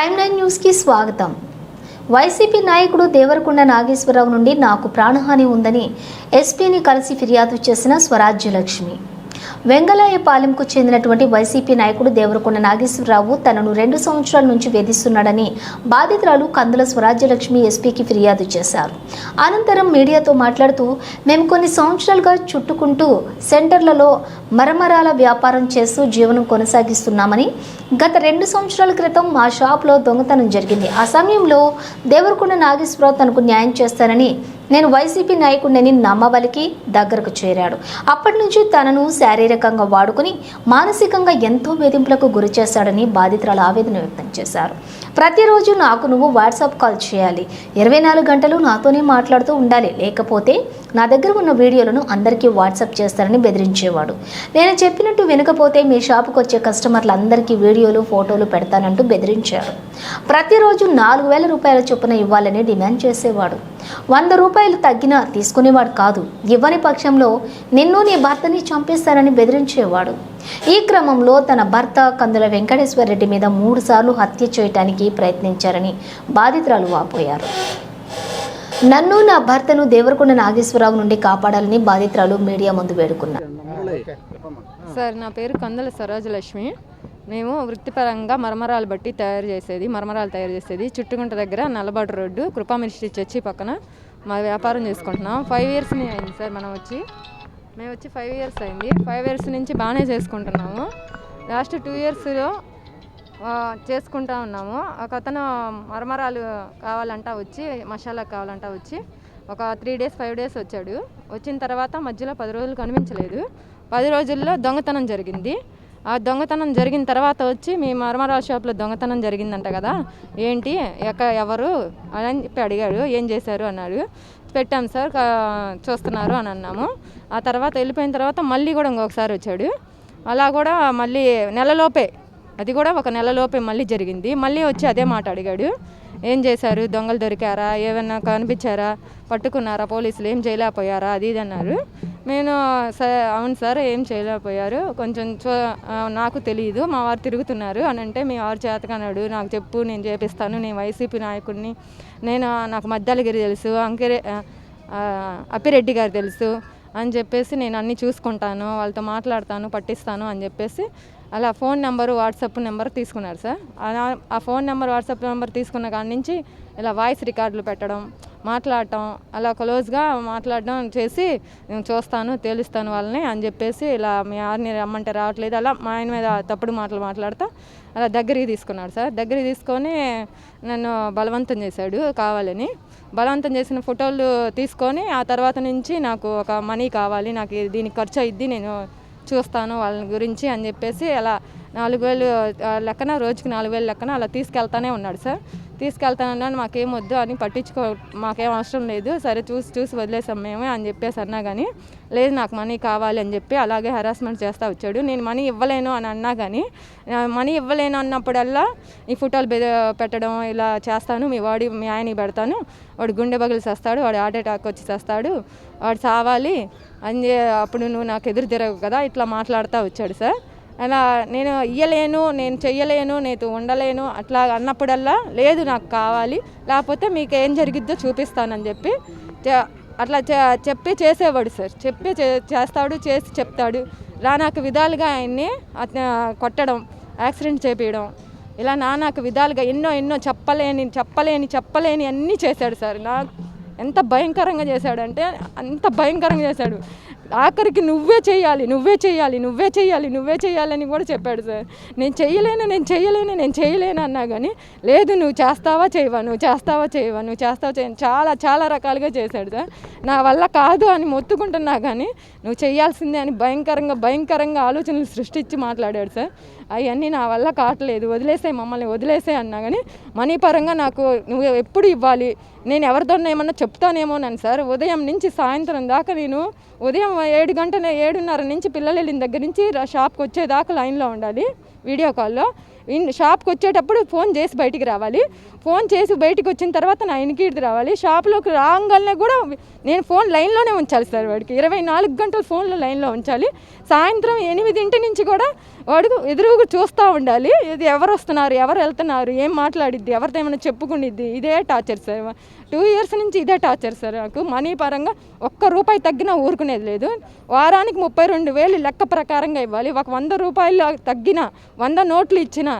Prime nine న్యూస్కి స్వాగతం. YCP నాయకుడు దేవరకొండ నాగేశ్వరరావు నుండి నాకు ప్రాణహాని ఉందని ఎస్పీని కలిసి ఫిర్యాదు చేసిన స్వరాజ్యలక్ష్మి. వెంగళాయపాలెంకు చెందినటువంటి వైసీపీ నాయకుడు దేవరకొండ నాగేశ్వరరావు తనను రెండు సంవత్సరాల నుంచి వేధిస్తున్నాడని బాధితురాలు కందుల స్వరాజ్యలక్ష్మి ఎస్పీకి ఫిర్యాదు చేశారు. అనంతరం మీడియాతో మాట్లాడుతూ మేము కొన్ని సంవత్సరాలుగా చుట్టుకుంటూ సెంటర్లలో మరమరాల వ్యాపారం చేస్తూ జీవనం కొనసాగిస్తున్నామని గత రెండు సంవత్సరాల క్రితం మా షాప్లో దొంగతనం జరిగింది. ఆ సమయంలో దేవరకొండ నాగేశ్వరరావు తనకు న్యాయం చేస్తానని నేను వైసీపీ నాయకుడిని నమ్మవలికి దగ్గరకు చేరాడు. అప్పటి నుంచి తనను శారీరకంగా వాడుకుని మానసికంగా ఎంతో వేధింపులకు గురి చేశాడని బాధితురాలు ఆవేదన వ్యక్తం చేశారు. ప్రతిరోజు నాకు నువ్వు వాట్సాప్ కాల్ చేయాలి. ఇరవై నాలుగు గంటలు నాతోనే మాట్లాడుతూ ఉండాలి. లేకపోతే నా దగ్గర ఉన్న వీడియోలను అందరికీ వాట్సాప్ చేస్తారని బెదిరించేవాడు. నేను చెప్పినట్టు వినకపోతే మీ షాపుకు వచ్చే కస్టమర్లందరికీ వీడియోలు ఫోటోలు పెడతానంటూ బెదిరించాడు. ప్రతిరోజు నాలుగు వేల రూపాయల చొప్పున ఇవ్వాలని డిమాండ్ చేసేవాడు. వంద రూపాయలు తగ్గినా తీసుకునేవాడు కాదు. ఇవ్వని పక్షంలో నిన్ను నీ భర్తని చంపేస్తానని బెదిరించేవాడు. ఈ క్రమంలో తన భర్త కందుల వెంకటేశ్వర రెడ్డి మీద మూడు సార్లు హత్య చేయటానికి ప్రయత్నించారని బాధితురాలు వాపోయారు. నన్ను నా భర్తను దేవరకొండ నాగేశ్వరరావు నుండి కాపాడాలని బాధితురాలు మీడియా ముందు వేడుకున్నారు. సార్ నా పేరు కందుల సరోజలక్ష్మి మేము వృత్తిపరంగా మరమరాలు బట్టి తయారు చేసేది మరమరాలు తయారు చేసేది చుట్టుగుంట దగ్గర నల్లబాటు రోడ్డు కృపా చర్చి పక్కన మా వ్యాపారం చేసుకుంటున్నాం. ఫైవ్ ఇయర్స్ని అయింది సార్ మనం వచ్చి. మేము వచ్చి ఫైవ్ ఇయర్స్ అయింది. ఫైవ్ ఇయర్స్ నుంచి బాగానే చేసుకుంటున్నాము. లాస్ట్ టూ ఇయర్స్లో చేసుకుంటా ఉన్నాము. ఒక అతను మరమరాలు కావాలంట వచ్చి మసాలా కావాలంట వచ్చి ఒక త్రీ డేస్ ఫైవ్ డేస్ వచ్చాడు. వచ్చిన తర్వాత మధ్యలో పది రోజులు కనిపించలేదు. పది రోజుల్లో దొంగతనం జరిగింది. ఆ దొంగతనం జరిగిన తర్వాత వచ్చి మీ మరమరాల షాప్లో దొంగతనం జరిగిందంట కదా. ఏంటి? ఎక్క ఎవరు? అని చెప్పి అడిగాడు. ఏం చేశారు? అన్నాడు. పెట్టాం సార్ చూస్తున్నారు అని అన్నాము. ఆ తర్వాత వెళ్ళిపోయిన తర్వాత మళ్ళీ కూడా ఇంకొకసారి వచ్చాడు. అలా కూడా మళ్ళీ నెలలోపే అది కూడా ఒక నెలలోపే మళ్ళీ జరిగింది. మళ్ళీ వచ్చి అదే మాట అడిగాడు. ఏం చేశారు? దొంగలు దొరికారా? ఏమైనా కనిపించారా? పట్టుకున్నారా? పోలీసులు ఏం చేయలేకపోయారా? అది ఇది అన్నారు. నేను సార్ అవును సార్ ఏం చేయలేకపోయారు. కొంచెం నాకు తెలియదు మా వారు తిరుగుతున్నారు అని అంటే మీ వారు చేతకన్నాడు నాకు చెప్పు నేను చేపిస్తాను. నేను వైసీపీ నాయకుడిని నేను నాకు మద్దాలగిరి తెలుసు అంకిరే అప్పిరెడ్డి గారు తెలుసు అని చెప్పేసి నేను అన్నీ చూసుకుంటాను. వాళ్ళతో మాట్లాడతాను పట్టిస్తాను అని చెప్పేసి అలా ఫోన్ నెంబరు వాట్సాప్ నెంబర్ తీసుకున్నారు సార్. ఆ ఫోన్ నెంబర్ వాట్సాప్ నెంబర్ తీసుకున్న కాడి నుంచి ఇలా వాయిస్ రికార్డులు పెట్టడం మాట్లాడటం అలా క్లోజ్గా మాట్లాడడం చేసి నేను చూస్తాను తేలుస్తాను వాళ్ళని అని చెప్పేసి ఇలా మీ ఆర్ని రమ్మంటే రావట్లేదు. అలా మా ఆయన మీద తప్పుడు మాటలు మాట్లాడతా అలా దగ్గరికి తీసుకున్నాడు సార్. దగ్గరికి తీసుకొని నన్ను బలవంతం చేశాడు కావాలని. బలవంతం చేసిన ఫోటోలు తీసుకొని ఆ తర్వాత నుంచి నాకు ఒక మనీ కావాలి నాకు దీనికి ఖర్చు అయ్యిద్ది నేను చూస్తాను వాళ్ళ గురించి అని చెప్పేసి అలా నాలుగు వేలు ఆ, లెక్కన రోజుకి నాలుగు వేలు లెక్కన అలా తీసుకెళ్తానే ఉన్నాడు సార్. తీసుకెళ్తానన్నాను మాకేం వద్దు అని పట్టించుకో మాకేం అవసరం లేదు. సరే చూసి చూసి వదిలేసాం మేమే అని చెప్పేసి అన్నా కానీ లేదు నాకు మనీ కావాలి అని చెప్పి అలాగే హెరాస్మెంట్ చేస్తూ వచ్చాడు. నేను మనీ ఇవ్వలేను అని అన్నా కానీ మనీ ఇవ్వలేను అన్నప్పుడల్లా ఈ ఫోటోలు బెద పెట్టడం ఇలా చేస్తాను. మీ వాడి మీ ఆయనకి పెడతాను. వాడు గుండె బగులు చేస్తాడు వాడు హార్ట్ అటాక్ వచ్చి చేస్తాడు వాడు చావాలి అని అప్పుడు నువ్వు నాకు ఎదురు తిరగవు కదా ఇట్లా మాట్లాడుతూ వచ్చాడు సార్. అలా నేను ఇయ్యలేను నేను చెయ్యలేను నేను ఉండలేను అట్లా అన్నప్పుడల్లా లేదు నాకు కావాలి. లేకపోతే మీకు ఏం జరిగిద్దో చూపిస్తానని చెప్పి చే- అట్లా చే- చెప్పి చేసేవాడు సార్. చెప్పి చే- చేస్తాడు చేసి చెప్తాడు. ఇలా నాకు విధాలుగా ఆయన్ని అతను కొట్టడం యాక్సిడెంట్ చేపించడం ఇలా నానాకు విధాలుగా ఎన్నో ఎన్నో చెప్పలేని చెప్పలేని చెప్పలేని అన్నీ చేశాడు సార్. నాకు ఎంత భయంకరంగా చేశాడంటే అంత భయంకరంగా చేశాడు. ఆఖరికి నువ్వే చేయాలి నువ్వే చేయాలి నువ్వే చేయాలి నువ్వే చేయాలని కూడా చెప్పాడు సార్. నేను చేయలేను నేను చేయలేను నేను చేయలేను అన్నా కానీ లేదు నువ్వు చేస్తావా చేయవా నువ్వు చేస్తావా చేయవా నువ్వు చేస్తావా చేయ చాలా చాలా రకాలుగా చేశాడు సార్. నా వల్ల కాదు అని మొత్తుకుంటున్నా కానీ నువ్వు చేయాల్సిందే అని భయంకరంగా భయంకరంగా ఆలోచనలు సృష్టించి మాట్లాడాడు సార్. అవన్నీ నా వల్ల కావట్లేదు వదిలేసే మమ్మల్ని వదిలేసే అన్నా కానీ మనీ పరంగా నాకు నువ్వు ఎప్పుడు ఇవ్వాలి నేను ఎవరితోనో ఏమన్నా చెప్తానేమోనని సార్. ఉదయం నుంచి సాయంత్రం దాకా నేను ఉదయం ఏడు గంటల ఏడున్నర నుంచి పిల్లలు వెళ్ళిన దగ్గర నుంచి షాప్కి వచ్చేదాకా లైన్లో ఉండాలి. వీడియో కాల్లో. షాప్కి వచ్చేటప్పుడు ఫోన్ చేసి బయటికి రావాలి. ఫోన్ చేసి బయటికి వచ్చిన తర్వాత నా ఇంటికి రావాలి. షాప్లోకి రాగానే కూడా నేను ఫోన్ లైన్లోనే ఉంచాలి సార్ వాడికి. ఇరవై నాలుగు గంటలు ఫోన్లో లైన్లో ఉంచాలి. సాయంత్రం ఎనిమిదింటి నుంచి కూడా వాడు ఎదురుగా చూస్తూ ఉండాలి. ఇది ఎవరు వస్తున్నారు ఎవరు వెళ్తున్నారు ఏం మాట్లాడిద్ది ఎవరితో ఏమైనా చెప్పుకునిద్ది ఇదే టార్చర్ సార్. టూ ఇయర్స్ నుంచి ఇదే టార్చర్ సార్ నాకు. మనీ పరంగా ఒక్క రూపాయి తగ్గినా ఊరుకునేది లేదు. వారానికి ముప్పై రెండు వేలు లెక్క ప్రకారంగా ఇవ్వాలి. ఒక వంద రూపాయలు తగ్గిన వంద నోట్లు ఇచ్చిన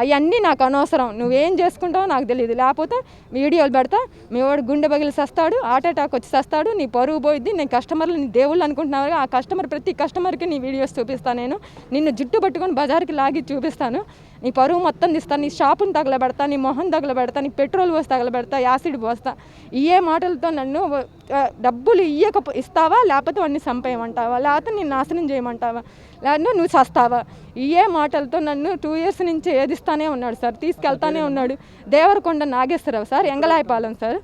అవన్నీ నాకు అనవసరం. నువ్వేం చేసుకుంటావో నాకు తెలియదు లేకపోతే వీడియోలు పెడతా మీ వాడు గుండె బగిలి సస్తాడు హార్ట్ అటాక్ వచ్చి సస్తాడు నీ పరువు పోయిద్ది నేను కస్టమర్లు నీ దేవుళ్ళు అనుకుంటున్నావు ఆ కస్టమర్ ప్రతి కస్టమర్కి నీ వీడియోస్ చూపిస్తాను నేను. నిన్ను జుట్టు పట్టుకొని బజార్కి లాగి చూపిస్తాను. నీ పరువు మొత్తం తీస్తాను నీ షాపును తగలబెడతా నీ మొహం తగలబెడతా నీ పెట్రోల్ పోసి తగలబెడతా యాసిడ్ పోస్తా. ఇయే మాటలతో నన్ను డబ్బులు ఇయ్యక ఇస్తావా? లేకపోతే వాడిని చంపేయమంటావా? లేకపోతే నేను నాశనం చేయమంటావా? లేకపోతే నువ్వు చస్తావా? ఇయే మాటలతో నన్ను టూ ఇయర్స్ నుంచి ఏది ఏదిస్తానే ఉన్నాడు సార్ తీసుకెళ్తానే ఉన్నాడు. Devarakonda Nageswararao sir Engalayapalem sir.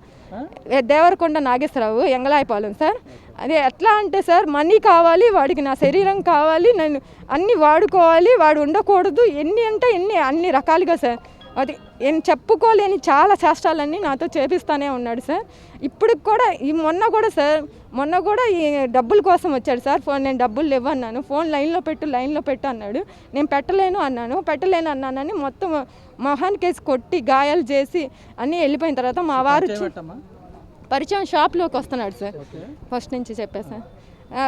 Devarakonda Nageswararao Engalayapalem sir. అదే ఎట్లా అంటే సార్ మనీ కావాలి వాడికి నా శరీరం కావాలి నేను అన్ని వాడుకోవాలి వాడు ఉండకూడదు ఎన్ని అంటే ఎన్ని అన్ని రకాలుగా సార్. అది ఏం చెప్పుకోలేని చాలా చేష్టాలన్నీ నాతో చేపిస్తానే ఉన్నాడు సార్. ఇప్పుడు కూడా ఈ మొన్న కూడా సార్ మొన్న కూడా ఈ డబ్బుల కోసం వచ్చాడు సార్. ఫోన్ నేను డబ్బులు లేవు అన్నాను ఫోన్ లైన్లో పెట్టు లైన్లో పెట్టు అన్నాడు. నేను పెట్టలేను అన్నాను. పెట్టలేను అన్నానని మొత్తం మొహానికి వేసి కొట్టి గాయాలు చేసి అన్నీ వెళ్ళిపోయిన తర్వాత మా వారు పరిచయం షాప్లోకి వస్తున్నాడు సార్. ఫస్ట్ నుంచి చెప్పా సార్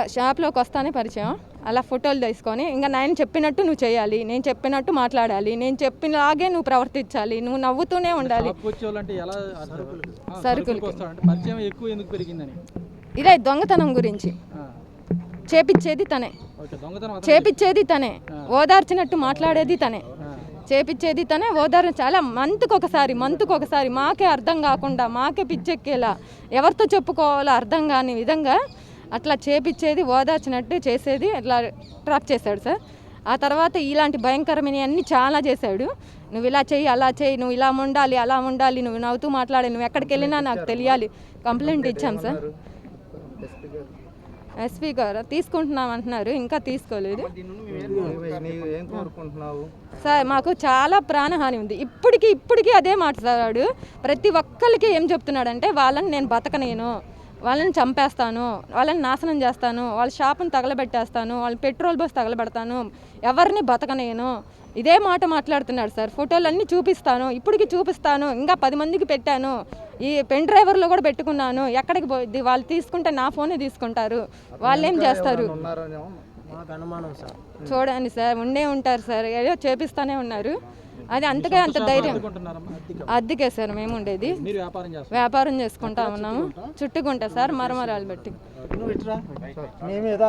షాప్లోకి వస్తానే పరిచయం. అలా ఫోటోలు తీసుకొని ఇంకా నేను చెప్పినట్టు నువ్వు చేయాలి. నేను చెప్పినట్టు మాట్లాడాలి. నేను చెప్పినలాగే నువ్వు ప్రవర్తించాలి. నువ్వు నవ్వుతూనే ఉండాలి. పెరిగిందని? ఇదే దొంగతనం గురించి. ఆ, చేపిచ్చేది తనే. ఓకే దొంగతనం అతను చేపిచ్చేది తనే. ఓదార్చినట్టు మాట్లాడేది తనే. చేపిచ్చేది తనే ఓదార్చి చాలా మంత్కి ఒకసారి మంత్కి ఒకసారి మాకే అర్థం కాకుండా మాకే పిచ్చెక్కేలా ఎవరితో చెప్పుకోవాలో అర్థం కాని విధంగా అట్లా చేపిచ్చేది ఓదార్చినట్టు చేసేది అట్లా ట్రాప్ చేశాడు సార్. ఆ తర్వాత ఇలాంటి భయంకరమైన అన్ని చాలా చేశాడు. నువ్వు ఇలా చెయ్యి అలా చెయ్యి నువ్వు ఇలా ఉండాలి అలా ఉండాలి నువ్వు నవ్వుతూ మాట్లాడాలి నువ్వు ఎక్కడికి వెళ్ళినా నాకు తెలియాలి. కంప్లైంట్ ఇచ్చాం సార్. ఎస్పీ గారు. తీసుకుంటున్నాం అంటున్నారు ఇంకా తీసుకోలేదు. నీవు ఏం కోరుకుంటున్నావు? సార్ మాకు చాలా ప్రాణహాని ఉంది. ఇప్పటికి ఇప్పటికీ అదే మాట్లాడాడు ప్రతి ఒక్కరికి ఏం చెప్తున్నాడంటే వాళ్ళని నేను బతకనేను. వాళ్ళని చంపేస్తాను వాళ్ళని నాశనం చేస్తాను వాళ్ళ షాపును తగలబెట్టేస్తాను వాళ్ళ పెట్రోల్ బస్ తగలబెడతాను ఎవరిని బతకనేను ఇదే మాట మాట్లాడుతున్నాడు సార్. ఫోటోలు అన్నీ చూపిస్తాను ఇప్పటికి చూపిస్తాను ఇంకా పది మందికి పెట్టాను. ఈ పెన్ డ్రైవర్లో కూడా పెట్టుకున్నాను. ఎక్కడికి పోయిద్ది వాళ్ళు తీసుకుంటే నా ఫోనే తీసుకుంటారు. వాళ్ళు ఏం చేస్తారు? చూడండి సార్ ఉండే ఉంటారు సార్. ఏదో చేపిస్తానే ఉన్నారు. అది అంతగా అంత ధైర్యం. అద్దెకే. సార్ మేము ఉండేది. మీరు వ్యాపారం చేస్తారు? వ్యాపారం చేసుకుంటా ఉన్నాము. చుట్టుకుంటా? సార్ మరమరాలు బట్టి